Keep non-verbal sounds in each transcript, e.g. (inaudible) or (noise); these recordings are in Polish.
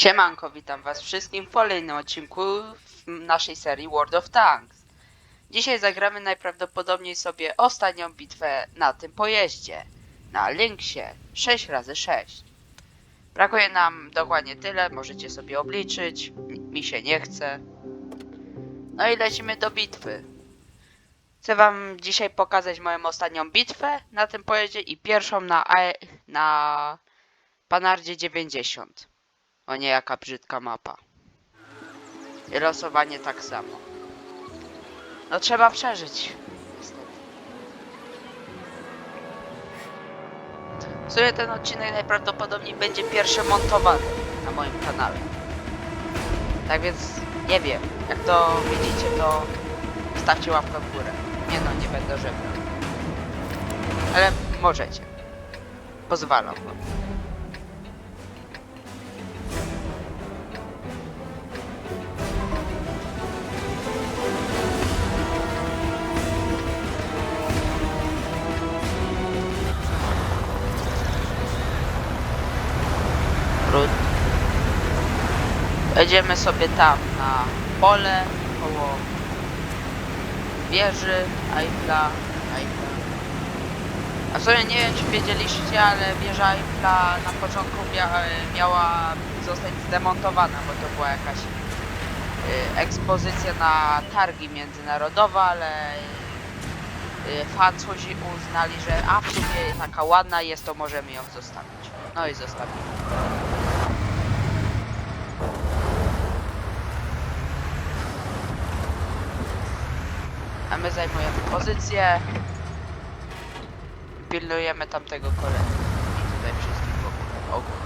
Siemanko, witam was wszystkim w kolejnym odcinku naszej serii World of Tanks. Dzisiaj zagramy najprawdopodobniej sobie ostatnią bitwę na tym pojeździe. Na Lynxie 6x6. Brakuje nam dokładnie tyle, możecie sobie obliczyć. Mi się nie chce. No i lecimy do bitwy. Chcę wam dzisiaj pokazać moją ostatnią bitwę na tym pojeździe i pierwszą na, na Panardzie 90. O nie, jaka brzydka mapa. I losowanie tak samo. No trzeba przeżyć. Niestety. W sumie ten odcinek najprawdopodobniej będzie pierwszy montowany na moim kanale. Tak więc nie wiem. Jak to widzicie, to stawcie łapkę w górę. Nie no, nie będę żebrał. Ale możecie. Pozwalam wam. Jedziemy sobie tam na pole koło wieży Eiffla. Eiffla. A w sumie nie wiem czy wiedzieliście, ale wieża Eiffla na początku mia miała zostać zdemontowana, bo to była jakaś y, ekspozycja na targi międzynarodowe, ale y, Francuzi uznali, że a w sumie taka ładna jest, to możemy ją zostawić. No i zostawili. My zajmujemy pozycję. Pilnujemy tamtego kolegi. I tutaj wszystkich wokół. ogół.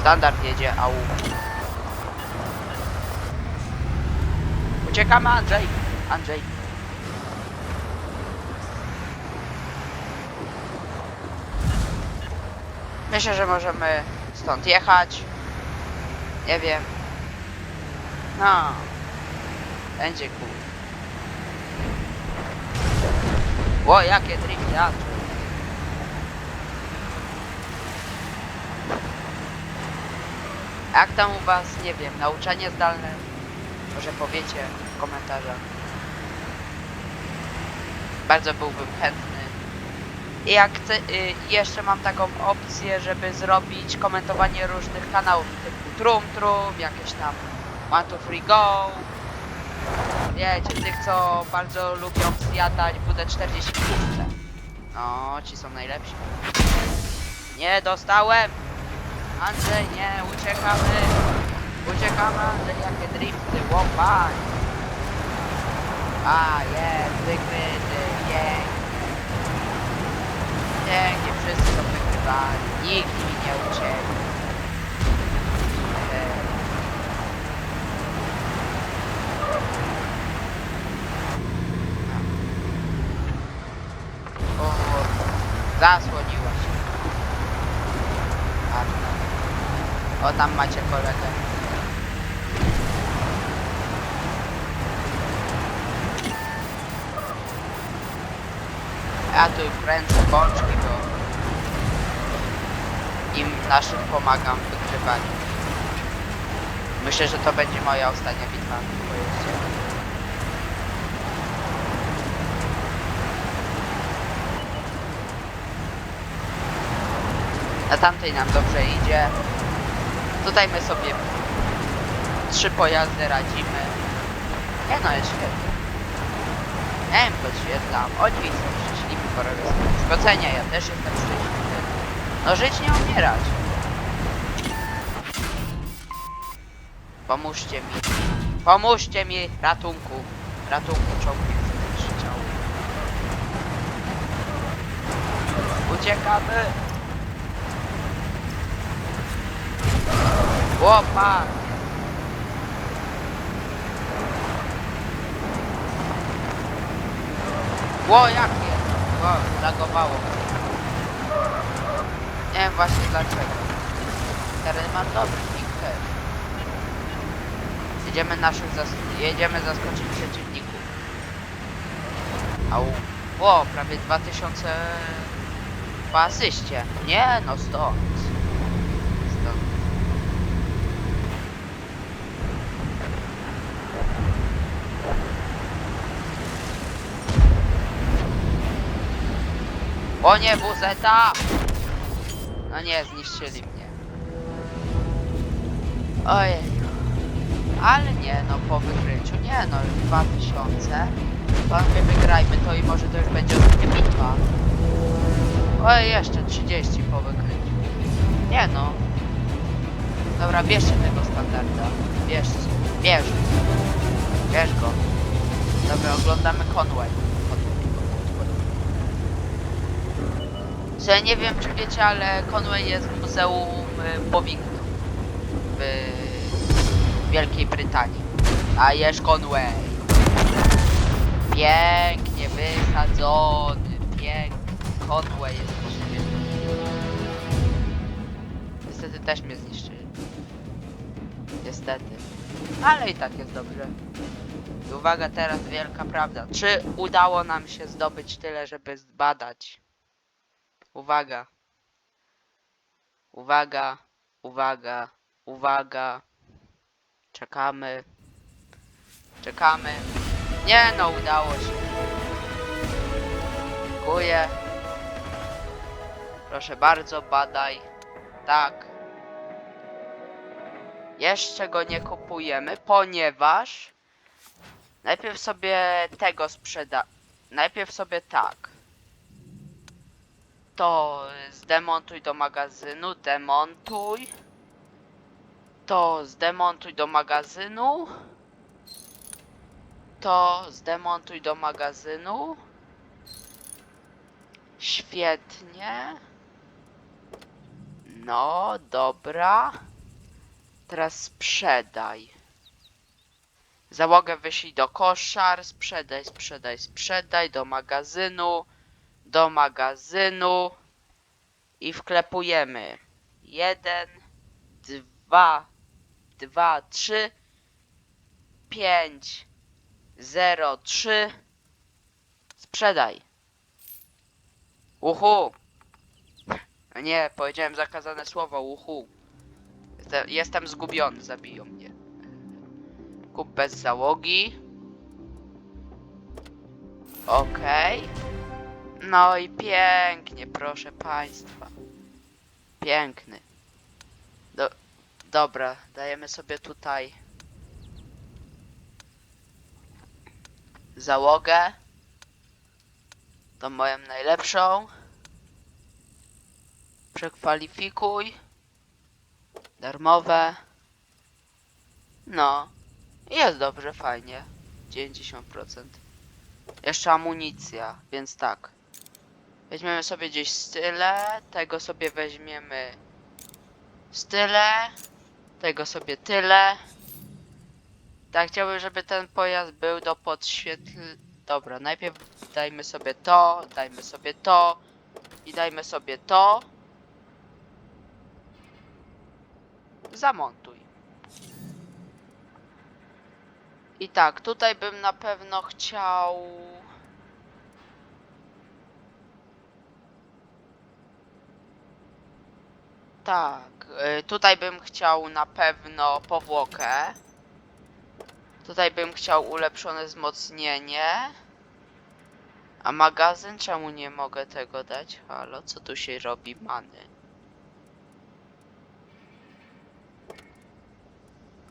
Standard jedzie, au. Uciekamy Andrzej. Andrzej. Myślę, że możemy stąd jechać. Nie wiem. No. Będzie cool. Ło, jakie drifty, Andrzej. Jak tam u was, nie wiem, nauczanie zdalne? Może powiecie w komentarzach. Bardzo byłbym chętny. I jak chcę, y, jeszcze mam taką opcję, żeby zrobić komentowanie różnych kanałów, typu Trum Trum, jakieś tam One to Free Go. Wiecie, tych co bardzo lubią zjadać WD-40 w puszce. No, ci są najlepsi. Nie dostałem! Andrzej, nie, uciekamy! Uciekamy, Andrzej, jakie drifty, łopaj! A, jest, wykryty, pięknie. Pięknie, wszyscy to wygrywali, nikt mi nie uciekł. Ej. O, zasłoniła się. A, O, tam macie kolegę. Ja tu kręcę bączki, bo im naszym pomagam w wygrywaniu. Myślę, że to będzie moja ostatnia bitwa. Na tamtej nam dobrze idzie. Tutaj my sobie trzy pojazdy radzimy. Nie no, jest świetnie. Ja im podświetlam. Oni są szczęśliwi robię sobie. Ja też jestem szczęśliwy. No żyć nie umierać. Pomóżcie mi. Pomóżcie mi. Ratunku. Ratunku czołgi krzyczał. Uciekamy. Łopa! Ło, jakie? O, zagowało. Nie wiem właśnie dlaczego. Teren mam dobry, nikt też. Jedziemy naszych zas jedziemy zaskoczyć przeciwników. Au. Ło, prawie 2000 po asyście. Nie, no stąd. O nie, buzeta! No nie, zniszczyli mnie. Ojej. Ale nie, no po wykryciu, nie no, już 2000. Panowie, wygrajmy to i może to już będzie ostatnia bitwa. Oj, jeszcze 30 po wykryciu. Nie no. Dobra, bierzcie tego standarda. Bierzcie. Bierz. Bierz go. Dobra, oglądamy Conway. Że nie wiem czy wiecie, ale Conway jest w Muzeum y, Powingu w Wielkiej Brytanii. A jest Conway. Pięknie wysadzony. Pięknie. Conway jest świetny. Niestety też mnie zniszczyli. Niestety. Ale i tak jest dobrze. I uwaga, teraz wielka prawda. Czy udało nam się zdobyć tyle, żeby zbadać? Uwaga. Uwaga, uwaga, uwaga. Czekamy. Czekamy. Nie no, udało się. Dziękuję. Proszę bardzo, badaj. Tak. Jeszcze go nie kupujemy, ponieważ najpierw sobie tego sprzeda. Najpierw sobie tak. To zdemontuj do magazynu, demontuj. To zdemontuj do magazynu. To zdemontuj do magazynu. Świetnie. No, dobra. Teraz sprzedaj. Załogę wyślij do koszar, sprzedaj, sprzedaj, sprzedaj do magazynu, do magazynu i wklepujemy. Jeden, dwa, dwa, trzy, pięć, zero, trzy. Sprzedaj. Uhu. Nie, powiedziałem zakazane słowo, uhu. Jestem, zgubiony, zabiją mnie. Kup bez załogi. Okej. No i pięknie, proszę państwa. Piękny. Do, dobra, dajemy sobie tutaj załogę. Tą moją najlepszą. Przekwalifikuj. Darmowe. No. Jest dobrze, fajnie. 90%. Jeszcze amunicja, więc tak. Weźmiemy sobie gdzieś style, tego sobie weźmiemy style, tego sobie tyle. Tak, chciałbym, żeby ten pojazd był do podświetl... Dobra, najpierw dajmy sobie to, dajmy sobie to i dajmy sobie to. Zamontuj. I tak, tutaj bym na pewno chciał... Tak, y, tutaj bym chciał na pewno powłokę. Tutaj bym chciał ulepszone wzmocnienie. A magazyn czemu nie mogę tego dać? Halo, co tu się robi many?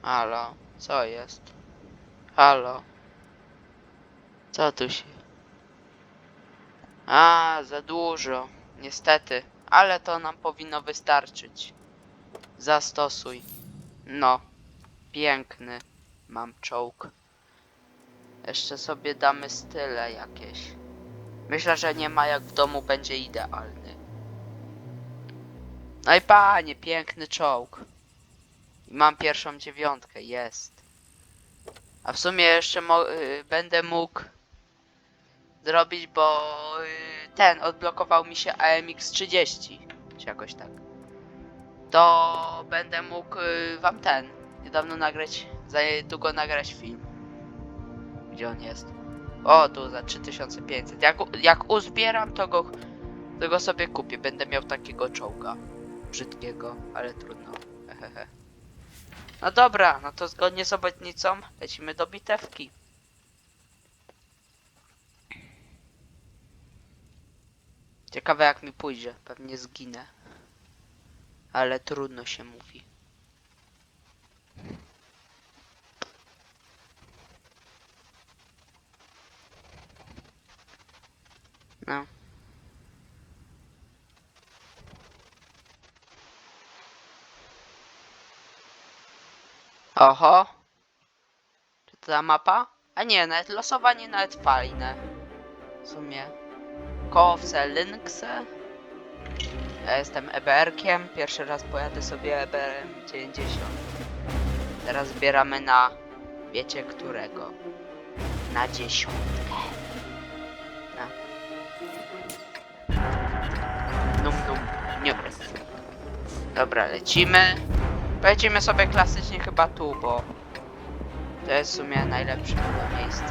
Halo, co jest? Halo. Co tu się... A, za dużo. Niestety. Ale to nam powinno wystarczyć. Zastosuj. No. Piękny. Mam czołg. Jeszcze sobie damy style jakieś. Myślę, że nie ma jak w domu będzie idealny. No i panie, piękny czołg. I mam pierwszą dziewiątkę, jest. A w sumie jeszcze mo- y, będę mógł zrobić, bo y, ten odblokował mi się AMX 30, czy jakoś tak. To będę mógł y, wam ten niedawno nagrać, za niedługo nagrać film. Gdzie on jest? O, tu za 3500. Jak, jak uzbieram, to go, to go sobie kupię. Będę miał takiego czołga. Brzydkiego, ale trudno. (laughs) No dobra, no to zgodnie z obietnicą lecimy do bitewki. Ciekawe jak mi pójdzie. Pewnie zginę. Ale trudno się mówi. No. Oho. Czy to ta mapa? A nie, nawet losowanie nawet fajne. W sumie. Kowce, Lynxe. Ja jestem EBR-kiem. Pierwszy raz pojadę sobie EBR-em 90. Teraz zbieramy na... Wiecie którego? Na dziesiątkę. Na. Num num. Nie. Dobra, lecimy. Pojedziemy sobie klasycznie chyba tu, bo to jest w sumie najlepsze miejsce.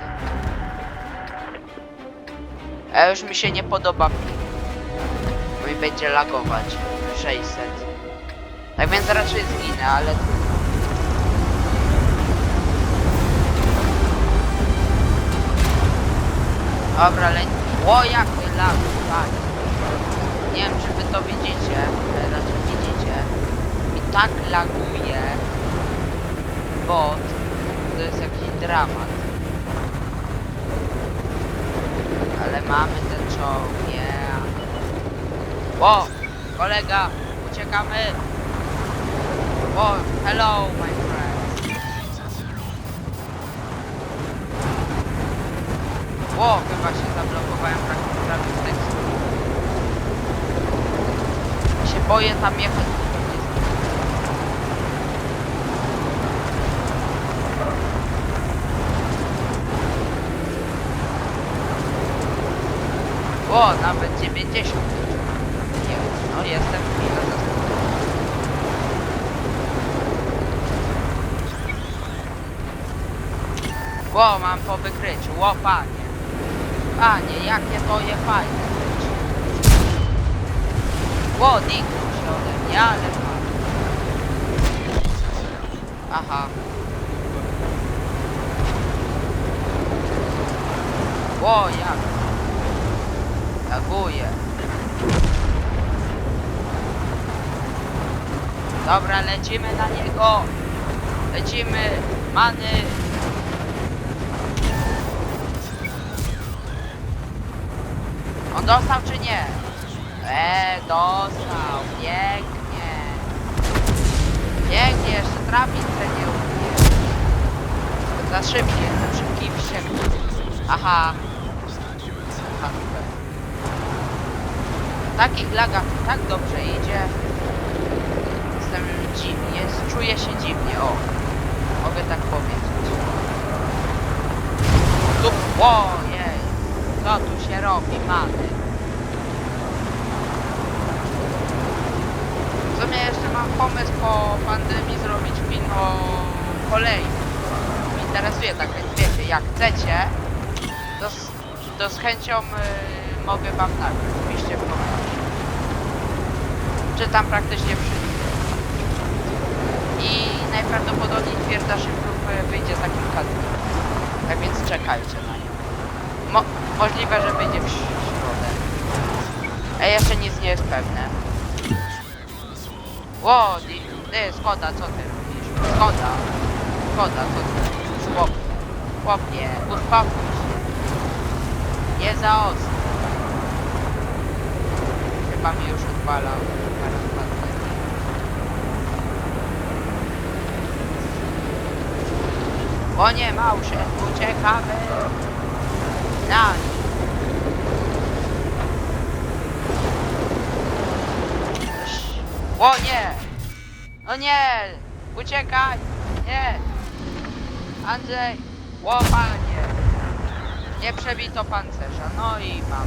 A już mi się nie podoba ping. Mój będzie lagować. 600. Tak więc raczej zginę, ale. Dobra, le... O, jaki lag, tak. Nie wiem, czy wy to widzicie, ale raczej widzicie. Mi tak laguje bot, to jest jakiś dramat. Ale mamy ten czołg, yeah. O, kolega, uciekamy. O, hello, my friend. O, chyba się zablokowałem prawie, prawie w tekstu. Się boję tam jechać. bo pewnie zginę. O, nawet 90. Nie, no jestem chwilę za Ło, mam po wykryciu, ło panie. Panie, jakie to je fajne. Ło, dignął się ode mnie, ale fajnie. Aha. Ło, jak? Laguje. Dobra, lecimy na niego. Lecimy. Many. On dostał czy nie? Eee, dostał. Pięknie. Pięknie, jeszcze trafić se nie umie. Za szybki, jestem szybki. Aha. Aha, super. W takich lagach tak dobrze idzie. Jestem dziwnie, czuję się dziwnie, o. Mogę tak powiedzieć. Tu, ojej, co tu się robi, mamy? W sumie jeszcze mam pomysł po pandemii zrobić film o kolei. Interesuje tak, więc wiecie, jak chcecie, to z, to z chęcią y, mogę wam nagrać, oczywiście w komentarzu. Czytam praktycznie wszystko. I najprawdopodobniej twierdza szybków y, wyjdzie za kilka dni. Tak więc czekajcie na nią. Mo możliwe, że wyjdzie w środę. A jeszcze nic nie jest pewne. Ło, ty, Skoda, co ty robisz? Skoda. Skoda, co ty robisz? Chłop. Chłopie, uspokój się. Nie za ostro. Chyba już patrzę. O nie, małże, uciekamy. Na. O nie! O nie! Uciekaj! Nie! Andrzej! O panie! Nie przebito pancerza. No i mam.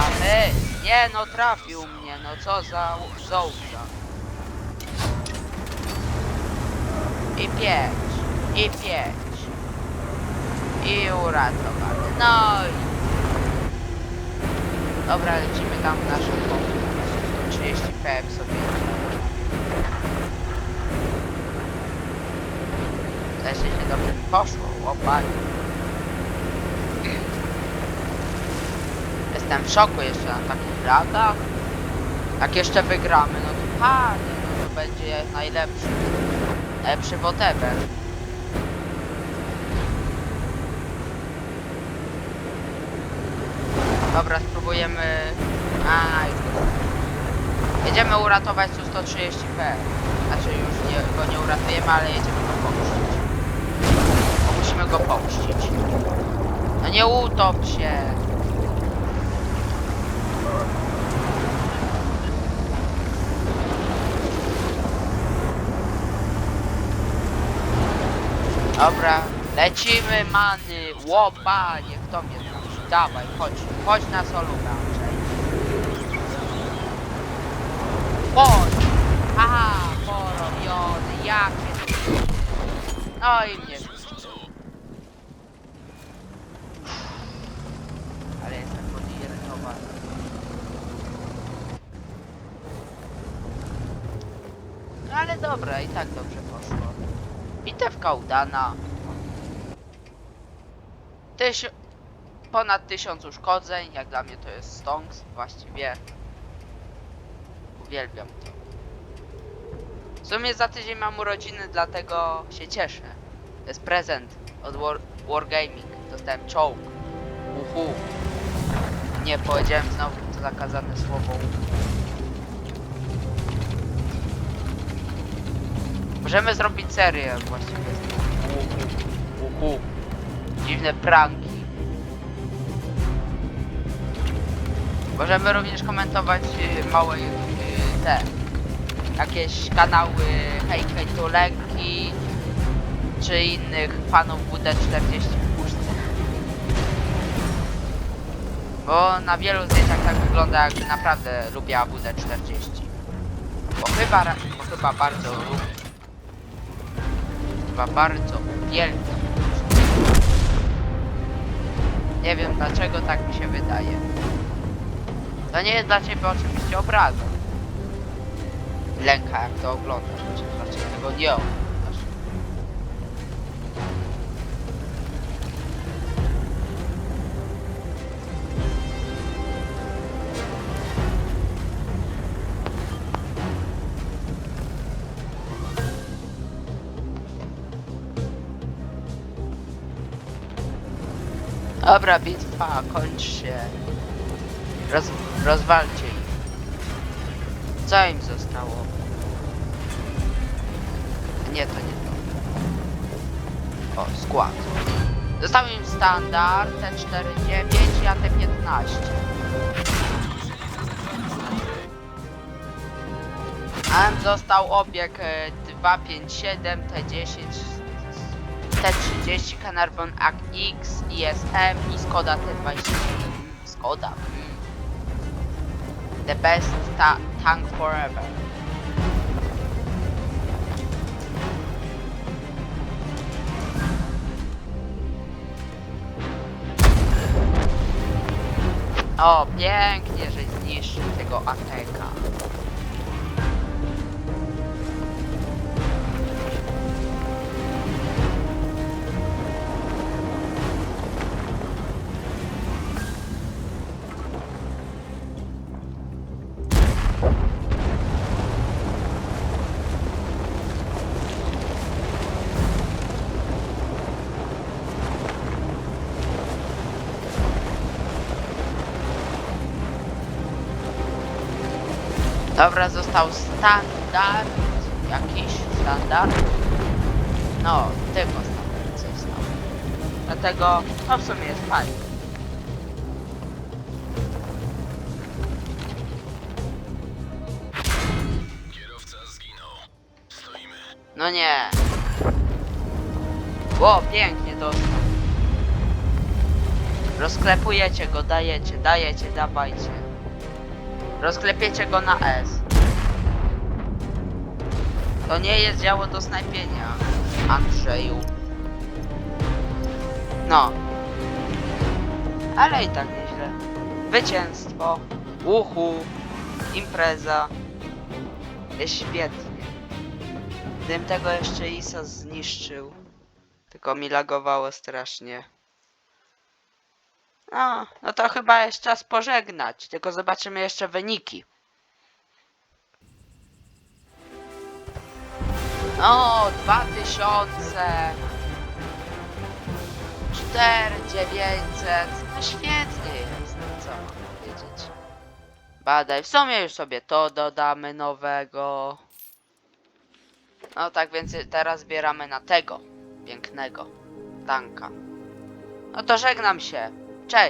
Uciekamy! Nie no, trafił mnie. No co za zołza. I pięć. I pięć. I uratowany. No i... Dobra, lecimy tam w naszą pomoc. 30 PM sobie. Zresztą się dobrze poszło, łopanie. Jest Jestem w szoku jeszcze na takich lagach. Jak jeszcze wygramy, no to panie, no to będzie najlepszy. Lepszy whatever. Dobra, spróbujemy... Jedziemy uratować Su-130P. Znaczy już nie, go nie uratujemy, ale jedziemy go pomścić. Bo musimy go pomścić. No nie utop się! Dobra, lecimy many, łopa, niech to mnie trafi. Dawaj, chodź, chodź na Andrzej. Chodź! Aha, porobiony, jakie. No i mnie. Ale jestem podirytowany. No ale dobra, i tak dobrze poszło. Bitewka udana. Tyś... Ponad tysiąc uszkodzeń, jak dla mnie to jest stonks, właściwie. Uwielbiam to. W sumie za tydzień mam urodziny, dlatego się cieszę. To jest prezent od War Wargaming. Dostałem czołg. Uhu. Nie, powiedziałem znowu to zakazane słowo. Możemy zrobić serię właściwie. z. Uhu. Dziwne pranki. Możemy również komentować y, małe y, te jakieś kanały Hej Hej Tuleki czy innych fanów WD40 w puszce. Bo na wielu zdjęciach tak wygląda jakby naprawdę lubiła WD40. Bo chyba, bo chyba bardzo lubi. Chyba bardzo uwielbia. Nie wiem dlaczego tak mi się wydaje. To nie jest dla ciebie oczywiście obraza. Lęka jak to oglądasz, chociaż raczej tego nie oglądasz. Dobra, bitwa, kończ się. Roz, rozwalcie ich. Co im zostało? Nie, to nie to. O, skład. Został im standard T49 i AT15. A im został obieg e, 257, T10, T30, Canarbon AX, ISM i Skoda T20. Skoda. Mm. The best ta tank forever. O, pięknie, że zniszczył tego ateka. Dobra, został standard. Jakiś standard. No, tylko standard został. Dlatego to w sumie jest fajne. Kierowca zginął. Stoimy. No nie. O, pięknie dostał. Rozklepujecie go, dajecie, dajecie, dawajcie. Rozklepiecie go na S. To nie jest działo do snajpienia, Andrzeju. No. Ale i tak nieźle. Zwycięstwo. Uhu. Impreza. Jest świetnie. Gdybym tego jeszcze ISO zniszczył. Tylko mi lagowało strasznie. No, no to chyba jest czas pożegnać, tylko zobaczymy jeszcze wyniki. O, 2000 4900 No świetnie jest, no co powiedzieć. Badaj, w sumie już sobie to dodamy nowego. No tak więc teraz zbieramy na tego pięknego tanka. No to żegnam się. child